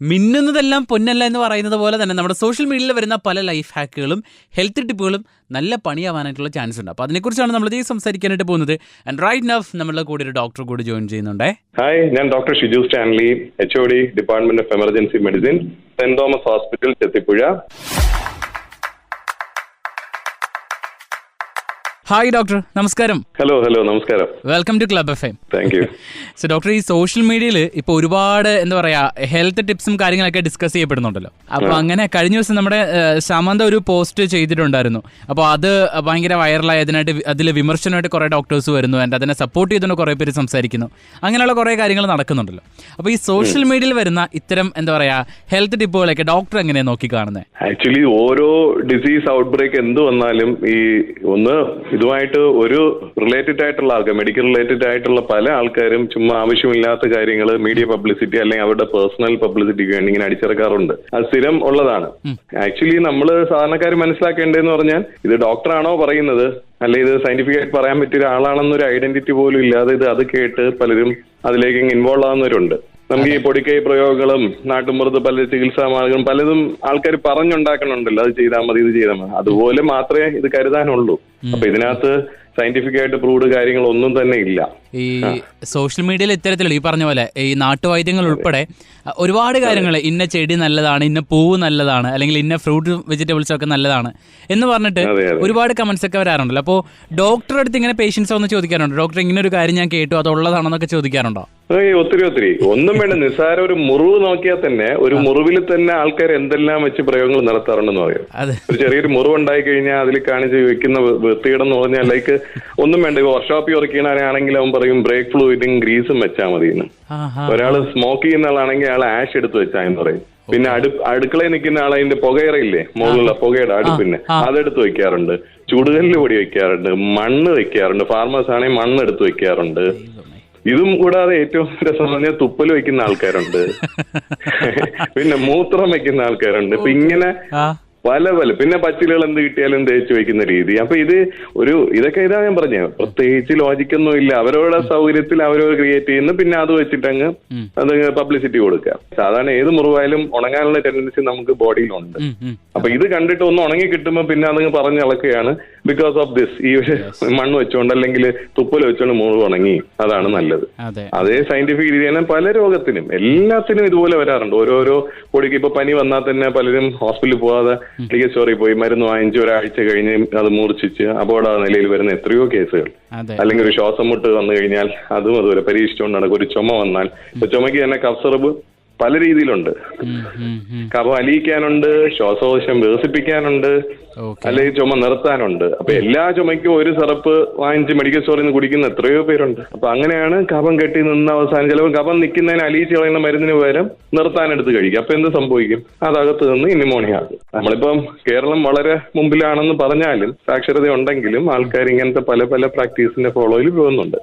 മിന്നുന്നതെല്ലാം പൊന്നല്ല എന്ന് പറയുന്നത് പോലെ തന്നെ നമ്മുടെ സോഷ്യൽ മീഡിയയിൽ വരുന്ന പല ലൈഫ് ഹാക്കുകളും ഹെൽത്ത് ടിപ്പുകളും നല്ല പണിയാവാനായിട്ടുള്ള ചാൻസ് ഉണ്ട്. അപ്പോൾ അതിനെക്കുറിച്ചാണ് നമ്മൾ ഈ സംസാരിക്കാനായിട്ട് പോകുന്നത്. ആൻഡ് റൈറ്റ് നഫ് നമ്മളുടെ കൂടെ ഒരു ഡോക്ടർ കൂടി ജോയിൻ ചെയ്യുന്നുണ്ടേ. ഹായ് ഞാൻ doctor Shiju Stanley H O D department of emergency medicine Saint Thomas hospital Chethipuzha. Hi doctor നമസ്കാരം. ഹലോ ഹലോ നമസ്കാരം. Welcome to club F M thank you so doctor ഈ social മീഡിയയിൽ ഇപ്പോൾ ഒരുപാട് എന്താ പറയാ ഹെൽത്ത് ടിപ്സും കാര്യങ്ങളൊക്കെ ഡിസ്കസ് ചെയ്യപ്പെടുന്നുണ്ടല്ലോ. അപ്പോൾ അങ്ങനെ കഴിഞ്ഞ ദിവസം നമ്മുടെ സമന്ത ഒരു പോസ്റ്റ് ചെയ്തിട്ടുണ്ടായിരുന്നു. അപ്പോൾ അത് ഭയങ്കര വൈറലായി അതിനായിട്ട് അതിൽ വിമർശനമായിട്ട് കുറേ ഡോക്ടേഴ്സ് വരുന്നു. ആൻഡ് അതിനെ സപ്പോർട്ട് ചെയ്തുകൊണ്ട് കുറേ പേര് സംസാരിക്കുന്നു. അങ്ങനെയുള്ള കുറേ കാര്യങ്ങൾ നടക്കുന്നുണ്ടല്ലോ. അപ്പോൾ ഈ സോഷ്യൽ മീഡിയയിൽ വരുന്ന ഇത്തരം എന്താ പറയാ ഹെൽത്ത് ടിപ്പുകളൊക്കെ ഡോക്ടർ എങ്ങനെയാണ് നോക്കി കാണുന്നത് ആക്ച്വലി ഓരോ ഡിസീസ് ഔട്ട് ബ്രേക്ക് എന്ത് വന്നാലും ഈ ഒന്ന് ഇതുമായിട്ട് ഒരു റിലേറ്റഡ് ആയിട്ടുള്ള ആൾക്കാർ മെഡിക്കൽ റിലേറ്റഡ് ആയിട്ടുള്ള പല ആൾക്കാരും ചുമ്മാ ആവശ്യമില്ലാത്ത കാര്യങ്ങൾ മീഡിയ പബ്ലിസിറ്റി അല്ലെങ്കിൽ അവരുടെ പേഴ്സണൽ പബ്ലിസിറ്റിക്ക് വേണ്ടി ഇങ്ങനെ അടിച്ചിറക്കാറുണ്ട്. അത് സ്ഥിരം ഉള്ളതാണ്. ആക്ച്വലി നമ്മൾ സാധാരണക്കാർ മനസ്സിലാക്കേണ്ടതെന്ന് പറഞ്ഞാൽ ഇത് ഡോക്ടറാണോ പറയുന്നത്? അല്ലെ ഇത് സയന്റിഫിക് ആയിട്ട് പറയാൻ പറ്റിയ ഒരാളാണെന്നൊരു ഐഡന്റിറ്റി പോലും ഇല്ലാതെ ഇത് അത് കേട്ട് പലരും അതിലേക്ക് ഇൻവോൾവ് ആവുന്നവരുണ്ട്. നമുക്ക് ഈ പൊടിക്കൈ പ്രയോഗങ്ങളും നാട്ടുമ്പുറത്ത് പല ചികിത്സാ മാർഗങ്ങളും പലതും ആൾക്കാർ പറഞ്ഞുണ്ടാക്കണുണ്ടല്ലോ. അത് ചെയ്താൽ മതി ഇത് ചെയ്താൽ മതി. അതുപോലെ മാത്രമേ ഇത് കരുതാനുള്ളൂ. അപ്പൊ ഇതിനകത്ത് സയന്റിഫിക് ആയിട്ട് കാര്യങ്ങൾ ഒന്നും തന്നെ ഇല്ല. ഈ സോഷ്യൽ മീഡിയയിൽ ഇത്തരത്തിലുള്ള ഈ പറഞ്ഞ പോലെ ഈ നാട്ടുവൈദ്യങ്ങൾ ഉൾപ്പെടെ ഒരുപാട് കാര്യങ്ങൾ ഇന്ന ചെടി നല്ലതാണ് ഇന്ന പൂവ് നല്ലതാണ് അല്ലെങ്കിൽ ഇന്ന ഫ്രൂട്ട് വെജിറ്റബിൾസ് ഒക്കെ നല്ലതാണ് എന്ന് പറഞ്ഞിട്ട്. ഒരുപാട് കമന്റ്സ് ഒക്കെ വരാറുണ്ടല്ലോ. അപ്പോൾ ഡോക്ടറുടെ അടുത്ത് ഇങ്ങനെ പേഷ്യൻസ് ഒന്ന് ചോദിക്കാറുണ്ടോ? ഡോക്ടർ ഇങ്ങനെ ഒരു കാര്യം ഞാൻ കേട്ടു അത് ഉള്ളതാണെന്നൊക്കെ ചോദിക്കാറുണ്ടോ ഒത്തിരി ഒത്തിരി. ഒന്നും വേണ്ട നിസ്സാര ഒരു മുറിവ് നോക്കിയാൽ തന്നെ ഒരു മുറിവിൽ തന്നെ ആൾക്കാർ എന്തെല്ലാം വെച്ച് പ്രയോഗങ്ങൾ നടത്താറുണ്ടെന്ന് പറയും. ഒരു ചെറിയൊരു മുറിവ് ഉണ്ടായി കഴിഞ്ഞാൽ അതിൽ കാണിച്ച് വെക്കുന്ന വൃ- വൃത്തികേടെന്ന് പറഞ്ഞാൽ ലൈക്ക് ഒന്നും വേണ്ട. വർക്ക്ഷോപ്പിൽ ഉറക്കണാണെങ്കിൽ അവൻ പറയും ബ്രേക്ക് ഫ്ലൂയിഡും ഗ്രീസും വെച്ചാൽ മതി എന്ന് ആ ഒരാൾ സ്മോക്ക് ചെയ്യുന്ന ആളാണെങ്കിൽ അയാൾ ആഷ് എടുത്ത് വെച്ചാൽ എന്ന് പറയും. പിന്നെ അടു അടുക്കളയിൽ നിൽക്കുന്ന ആൾ അതിന്റെ പുകയറയില്ലേ? മുകളിലുള്ള പുകയുടെ അടുപ്പിന്നെ ആ. അതെടുത്ത് വെക്കാറുണ്ട്. ചൂടുകല്ല് പൊടി വെക്കാറുണ്ട്. മണ്ണ് വെക്കാറുണ്ട്. ഫാർമേഴ്സ് ആണെങ്കിൽ മണ്ണ് എടുത്ത് വെക്കാറുണ്ട്. ഇതും കൂടാതെ ഏറ്റവും രസം പറഞ്ഞാൽ തുപ്പൽ വെക്കുന്ന ആൾക്കാരുണ്ട്. പിന്നെ മൂത്രം വെക്കുന്ന ആൾക്കാരുണ്ട്. ഇപ്പൊ ഇങ്ങനെ പല പല പിന്നെ പച്ചിലുകൾ എന്ത് കിട്ടിയാലും തേച്ച് വെക്കുന്ന രീതി. അപ്പൊ ഇത് ഒരു ഇതൊക്കെ ഇതാ ഞാൻ പറഞ്ഞത് പ്രത്യേകിച്ച് ലോജിക്കൊന്നും ഇല്ല. അവരവരുടെ സൗകര്യത്തിൽ അവരവർ ക്രിയേറ്റ് ചെയ്യുന്നു. പിന്നെ അത് വെച്ചിട്ടങ്ങ് അത് പബ്ലിസിറ്റി കൊടുക്കുക. സാധാരണ ഏത് മുറിവായാലും ഉണങ്ങാനുള്ള ടെൻഡൻസി നമുക്ക് ബോഡിയിലുണ്ട്. അപ്പൊ ഇത് കണ്ടിട്ട് ഒന്ന് ഉണങ്ങി കിട്ടുമ്പോൾ പിന്നെ അതങ്ങ് പറഞ്ഞിളക്കുകയാണ് ബിക്കോസ് ഓഫ് ദിസ് ഈ ഒരു മണ്ണ് വെച്ചോണ്ട് അല്ലെങ്കിൽ തുപ്പൽ വെച്ചോണ്ട് മൂന്ന് ഉണങ്ങി. അതാണ് നല്ലത്. അതെ. സയന്റിഫിക് രീതി തന്നെ പല രോഗത്തിനും എല്ലാത്തിനും ഇതുപോലെ വരാറുണ്ട്. ഓരോരോ പൊടിക്ക് ഇപ്പൊ പനി വന്നാൽ തന്നെ പലരും ഹോസ്പിറ്റലിൽ പോകാതെ മെഡിക്കൽ സ്റ്റോറിൽ പോയി മരുന്ന് വാങ്ങിച്ച് ഒരാഴ്ച കഴിഞ്ഞ് അത് മൂർച്ഛിച്ച് അപകട നിലയിൽ വരുന്ന എത്രയോ കേസുകൾ. അല്ലെങ്കിൽ ഒരു ശ്വാസം മുട്ട് വന്നു കഴിഞ്ഞാൽ അതും അതുപോലെ പരീക്ഷിച്ചുകൊണ്ട് നടക്കും. ഒരു ചുമ വന്നാൽ ചുമയ്ക്ക് തന്നെ കഫ് സിറപ്പ് പല രീതിയിലുണ്ട്. കഫം അലിയിക്കാനുണ്ട് ശ്വാസകോശം വികസിപ്പിക്കാനുണ്ട് അല്ലെങ്കിൽ ചുമ നിർത്താനുണ്ട്. അപ്പൊ എല്ലാ ചുമയ്ക്കും ഒരു സിറപ്പ് വാങ്ങിച്ച് മെഡിക്കൽ സ്റ്റോറിൽ നിന്ന് കുടിക്കുന്ന എത്രയോ പേരുണ്ട്. അപ്പൊ അങ്ങനെയാണ് കഫം കെട്ടി നിന്ന് അവസാനം ചിലപ്പോൾ കഫം നിൽക്കുന്നതിന് അലിയിച്ച് കളയുന്ന മരുന്നിന് പകരം നിർത്താനെടുത്ത് കഴിക്കും. അപ്പൊ എന്ത് സംഭവിക്കും? അതകത്ത് നിന്ന് ഇനിമോണിയ ആകും. നമ്മളിപ്പം കേരളം വളരെ മുമ്പിലാണെന്ന് പറഞ്ഞാലും സാക്ഷരത ഉണ്ടെങ്കിലും ആൾക്കാർ ഇങ്ങനത്തെ പല പല പ്രാക്ടീസിന്റെ ഫോളോയിൽ പോകുന്നുണ്ട്.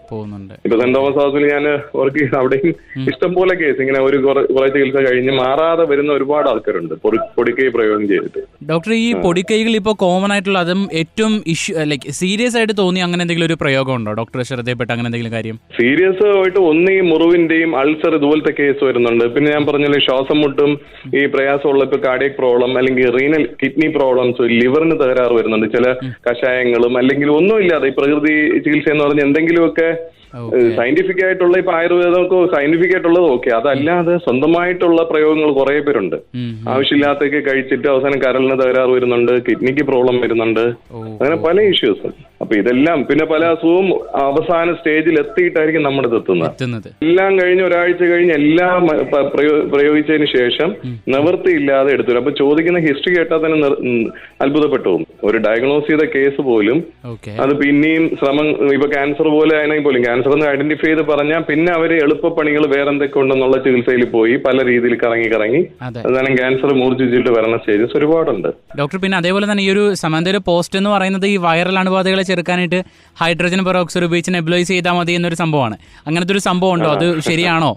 ഇപ്പൊ സെന്റ് തോമസ് ഹൗസിൽ ഞാൻ വർക്ക് അവിടെയും ഇഷ്ടംപോലെ കേസ് ഇങ്ങനെ ഒരു കുറെ കുറെ ചികിത്സ കഴിഞ്ഞ് മാറാതെ വരുന്ന ഒരുപാട് ആൾക്കാരുണ്ട്. പൊടി- പൊടിക്കൈ പ്രയോഗം ചെയ്തിട്ട്. ഡോക്ടർ ഈ പൊടിക്കൈകൾ ഇപ്പോൾ കോമൺ ആയിട്ടുള്ള അതും ഏറ്റവും ഇഷ്യൂ ലൈക്ക് സീരിയസ് ആയിട്ട് തോന്നി അങ്ങനെ എന്തെങ്കിലും ഒരു പ്രയോഗം ഉണ്ടോ ഡോക്ടർ ശ്രദ്ധയപ്പെട്ട അങ്ങനെ എന്തെങ്കിലും കാര്യം? സീരിയസ് ആയിട്ട് ഒന്ന് ഈ മുറിവിന്റെയും അൾസർ ഇതുപോലത്തെ കേസ് വരുന്നുണ്ട്. പിന്നെ ഞാൻ പറഞ്ഞല്ലോ ശ്വാസം മുട്ടും ഈ പ്രയാസമുള്ള ഇപ്പൊ കാർഡിയക് പ്രോബ്ലം അല്ലെങ്കിൽ റീനൽ കിഡ്നി പ്രോബ്ലംസ് ലിവറിന് തകരാറ് വരുന്നുണ്ട്. ചില കഷായങ്ങളും അല്ലെങ്കിൽ ഒന്നുമില്ലാതെ ഈ പ്രകൃതി ചികിത്സ എന്ന് പറഞ്ഞ എന്തെങ്കിലുമൊക്കെ സയന്റിഫിക് ആയിട്ടുള്ള ഇപ്പൊ ആയുർവേദമൊക്കെ സയന്റിഫിക് ആയിട്ടുള്ളത് ഓക്കെ. അതല്ലാതെ സ്വന്തമായിട്ടുള്ള പ്രയോഗങ്ങൾ കുറെ പേരുണ്ട്. ആവശ്യമില്ലാത്തൊക്കെ കഴിച്ചിട്ട് അവസാനം കരളിന് തകരാറ് വരുന്നുണ്ട് കിഡ്നിക്ക് പ്രോബ്ലം വരുന്നുണ്ട്. അങ്ങനെ പല ഇഷ്യൂസും അപ്പൊ ഇതെല്ലാം പിന്നെ പല അസുഖവും അവസാന സ്റ്റേജിൽ എത്തിയിട്ടായിരിക്കും നമ്മുടെ എത്തുന്നത്. എല്ലാം കഴിഞ്ഞ് ഒരാഴ്ച കഴിഞ്ഞ് എല്ലാം പ്രയോഗിച്ചതിന് ശേഷം നിവൃത്തിയില്ലാതെ എടുത്തു. അപ്പൊ ചോദിക്കുന്ന ഹിസ്റ്ററി കേട്ടാൽ തന്നെ അത്ഭുതപ്പെട്ടു. ഒരു ഡയഗ്നോസ് ചെയ്ത കേസ് പോലും അത് പിന്നെയും ശ്രമം ഇപ്പൊ ക്യാൻസർ പോലെ ആണെങ്കിൽ പോലും ക്യാൻസർ എന്ന് ഐഡന്റിഫൈ ചെയ്ത് പറഞ്ഞാൽ പിന്നെ അവർ എളുപ്പപ്പണികൾ വേറെ എന്തൊക്കെ ഉണ്ടെന്നുള്ള ചികിത്സയിൽ പോയി പല രീതിയിൽ കറങ്ങി കറങ്ങി അതെ. അതാണ് ക്യാൻസർ മൂർജിച്ചിട്ട് വരണ സ്റ്റേജസ് ഒരുപാടുണ്ട്. ഡോക്ടർ പിന്നെ അതേപോലെ തന്നെ ഈ ഒരു സമാന്തര പോസ്റ്റ് എന്ന് പറയുന്നത് ഈ വൈറൽ അണുബാധകളെ ചെറുക്കാനായിട്ട് ഹൈഡ്രജൻ പെറോക്സൈഡ് ഉപയോഗിച്ച് നെബുലൈസ് ചെയ്താൽ മതി എന്നൊരു സംഭവമാണ്. അങ്ങനത്തെ ഒരു സംഭവം ഉണ്ടോ? അത്. ശരിയാണോ?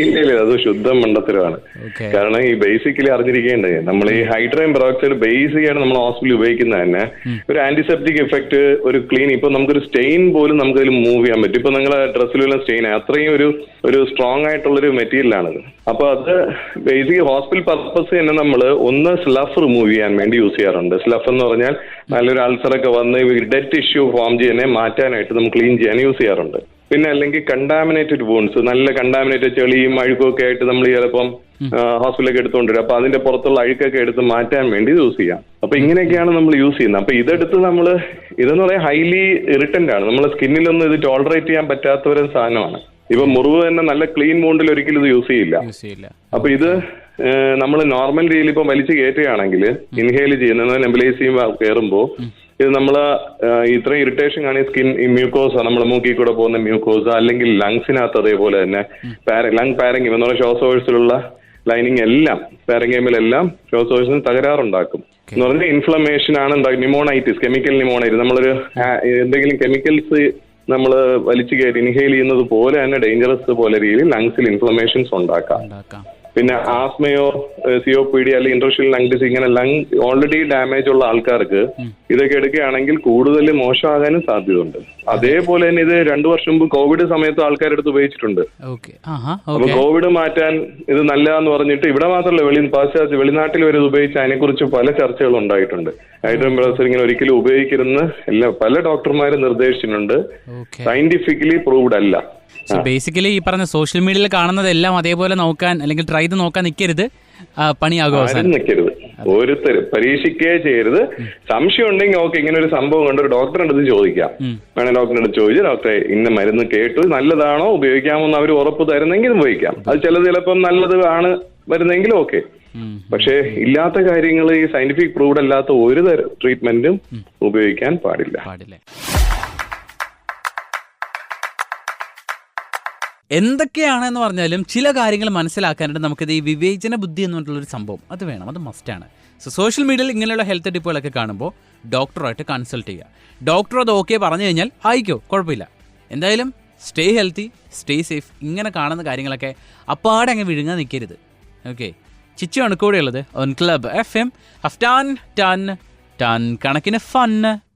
ഇല്ല ഇല്ല അത് ശുദ്ധം മണ്ടത്തരമാണ്. കാരണം ഈ ബേസിക്കലി അറിഞ്ഞിരിക്കേണ്ടത് നമ്മൾ ഈ ഹൈഡ്രൈൻ പെറോക്സൈഡ് ബേസിക്കായിട്ട് നമ്മൾ ഹോസ്പിറ്റലിൽ ഉപയോഗിക്കുന്നത് തന്നെ. ഒരു ആന്റിസെപ്റ്റിക് എഫക്ട് ഒരു ക്ലീൻ ഇപ്പൊ നമുക്കൊരു സ്റ്റെയിൻ പോലും നമുക്ക് അതിൽ മൂവ് ചെയ്യാൻ പറ്റും. ഇപ്പൊ നിങ്ങളെ ഡ്രസ്സിലുള്ള സ്റ്റെയിൻ അത്രയും ഒരു ഒരു സ്ട്രോങ് ആയിട്ടുള്ള ഒരു മെറ്റീരിയലാണിത് അപ്പൊ അത് ബേസിക് ഹോസ്പിറ്റൽ പർപ്പസ് തന്നെ നമ്മൾ ഒന്ന് സ്ലഫ് റിമൂവ് ചെയ്യാൻ വേണ്ടി യൂസ് ചെയ്യാറുണ്ട്. സ്ലഫ് എന്ന് പറഞ്ഞാൽ നല്ലൊരു അൾസറൊക്കെ വന്ന് ഡെഡ് ഇഷ്യൂ ഫോം ചെയ്യുന്നതിനെ മാറ്റാനായിട്ട് നമ്മൾ ക്ലീൻ ചെയ്യാൻ യൂസ് ചെയ്യാറുണ്ട്. പിന്നെ അല്ലെങ്കിൽ കണ്ടാമിനേറ്റഡ് വോൺസ് നല്ല കണ്ടാമിനേറ്റഡ് ചെളിയും അഴുക്കും ഒക്കെ ആയിട്ട് നമ്മൾ ചിലപ്പം ഹോസ്പിറ്റലൊക്കെ എടുത്തുകൊണ്ടിരും അപ്പൊ അതിന്റെ പുറത്തുള്ള അഴുക്കൊക്കെ എടുത്ത് മാറ്റാൻ വേണ്ടി യൂസ് ചെയ്യാം. അപ്പൊ ഇങ്ങനെയൊക്കെയാണ് നമ്മൾ യൂസ് ചെയ്യുന്നത്. അപ്പൊ ഇതെടുത്ത് നമ്മൾ ഇതെന്ന് പറയാൻ ഹൈലി ഇറിട്ടന്റ് ആണ്. നമ്മളെ സ്കിന്നിലൊന്നും ഇത് ടോളറേറ്റ് ചെയ്യാൻ പറ്റാത്ത ഒരു സാധനമാണ്. ഇപ്പൊ മുറിവ് തന്നെ നല്ല ക്ലീൻ മൗണ്ടിൽ ഒരിക്കലും ഇത് യൂസ് ചെയ്യില്ല. അപ്പൊ ഇത് നമ്മൾ നോർമൽ രീതിയിൽ ഇപ്പൊ വലിച്ചു കയറ്റുകയാണെങ്കിൽ ഇൻഹേൽ ചെയ്യുന്ന നെബിലൈസ് ചെയ്യുമ്പോൾ കയറുമ്പോൾ ഇത് നമ്മൾ ഇത്ര ഇറിറ്റേഷൻ കാണിയ സ്കിൻ മ്യൂക്കോസ നമ്മൾ മൂക്കിൽ കൂടെ പോകുന്ന മ്യൂക്കോസ അല്ലെങ്കിൽ ലങ്സിനകത്ത് അതേപോലെ തന്നെ ലങ് പാരങ്കിം എന്ന് പറയുന്ന ശ്വാസകോശത്തിലുള്ള ലൈനിങ് എല്ലാം പാരങ്കേമിലെല്ലാം ശ്വാസകോശത്തിന് തകരാറുണ്ടാക്കും. എന്ന് പറഞ്ഞാൽ ഇൻഫ്ലമേഷൻ ആണ് ഉണ്ടാകും നിമോണൈറ്റിസ് കെമിക്കൽ നിമോണൈറ്റിസ് നമ്മളൊരു എന്തെങ്കിലും കെമിക്കൽസ് നമ്മൾ വലിച്ചു കയറി ഇൻഹെയിൽ ചെയ്യുന്നത് പോലെ തന്നെ ഡേഞ്ചറസ് പോലെ രീതിയിൽ ലങ്സിൽ ഇൻഫ്ലമേഷൻസ് ഉണ്ടാക്കാം. പിന്നെ ആസ്മയോ സിഒ പി ഡി അല്ലെങ്കിൽ ഇൻട്രഷ്യൽ ലങ് ഡിസീസ് ഇങ്ങനെ ലങ് ഓൾറെഡി ഡാമേജ് ഉള്ള ആൾക്കാർക്ക് ഇതൊക്കെ എടുക്കുകയാണെങ്കിൽ കൂടുതൽ മോശമാകാനും സാധ്യതയുണ്ട്. അതേപോലെ തന്നെ ഇത് രണ്ടു വർഷം മുമ്പ് കോവിഡ് സമയത്ത് ആൾക്കാരെടുത്ത് ഉപയോഗിച്ചിട്ടുണ്ട്. അപ്പൊ കോവിഡ് മാറ്റാൻ ഇത് നല്ലതാന്ന് പറഞ്ഞിട്ട് ഇവിടെ മാത്രമല്ല വെളി പാശ്ചാത്യ വെളിനാട്ടിൽ വരെ ഇത് ഉപയോഗിച്ച് അതിനെക്കുറിച്ച് പല ചർച്ചകളും ഉണ്ടായിട്ടുണ്ട്. ഹൈഡ്രോൺ ബ്രദേഴ്സ് ഇങ്ങനെ ഒരിക്കലും ഉപയോഗിക്കരുതെന്ന് എല്ലാ പല ഡോക്ടർമാരും നിർദ്ദേശിച്ചിട്ടുണ്ട്. സയന്റിഫിക്കലി പ്രൂവ്ഡ് അല്ല. സോ ബേസിക്കലി ഈ പറഞ്ഞ സോഷ്യൽ മീഡിയയിൽ കാണുന്നതെല്ലാം അതേപോലെ നോക്കാൻ അല്ലെങ്കിൽ ട്രൈ ചെയ്ത് നോക്കാൻ നിൽക്കരുത് പണിയാകും അവസാനം. നിൽക്കരുത് ഓരോരുത്തരും പരീക്ഷിക്കുകയേ ചെയ്യരുത്. സംശയം ഉണ്ടെങ്കിൽ ഓക്കെ ഇങ്ങനെ ഒരു സംഭവം കൊണ്ട് ഒരു ഡോക്ടറെ അടുത്ത് ചോദിക്കാം. വേണേ അടുത്ത് ചോദിച്ചു ഡോക്ടറെ ഇന്ന മരുന്ന് കേട്ടു. നല്ലതാണോ? ഉപയോഗിക്കാമോ എന്ന് അവർ ഉറപ്പ് തരുന്നെങ്കിൽ ഉപയോഗിക്കാം. അത് ചിലത് ചിലപ്പം നല്ലത് ആണ് വരുന്നെങ്കിൽ ഓക്കെ. പക്ഷേ ഇല്ലാത്ത കാര്യങ്ങൾ ഈ സയന്റിഫിക് പ്രൂവ്ഡ് അല്ലാത്ത ഒരു തരം ട്രീറ്റ്മെന്റും ഉപയോഗിക്കാൻ പാടില്ല. പാടില്ല. എന്തൊക്കെയാണെന്ന് പറഞ്ഞാലും ചില കാര്യങ്ങൾ മനസ്സിലാക്കാനായിട്ട് നമുക്കിത് ഈ വിവേചന ബുദ്ധി എന്ന് പറഞ്ഞിട്ടുള്ളൊരു സംഭവം അത് വേണം അത് മസ്റ്റാണ് സോ സോഷ്യൽ മീഡിയയിൽ ഇങ്ങനെയുള്ള ഹെൽത്ത് ടിപ്പുകളൊക്കെ കാണുമ്പോൾ ഡോക്ടറുമായിട്ട് കൺസൾട്ട് ചെയ്യുക. ഡോക്ടർ അത് ഓക്കെ പറഞ്ഞു കഴിഞ്ഞാൽ ആയിക്കോ കുഴപ്പമില്ല. എന്തായാലും സ്റ്റേ ഹെൽത്തി സ്റ്റേ സേഫ് ഇങ്ങനെ കാണുന്ന കാര്യങ്ങളൊക്കെ അപ്പാടെ അങ്ങ് വിഴുങ്ങാൻ നിൽക്കരുത്. ഓക്കെ ചിച്ചു കൂടെയുള്ളത് ഓൺ ക്ലബ് എഫ് എം ഹഫ്റ്റാൻ ടൺ ടൺ കണക്കിന് ഫണ്ണ്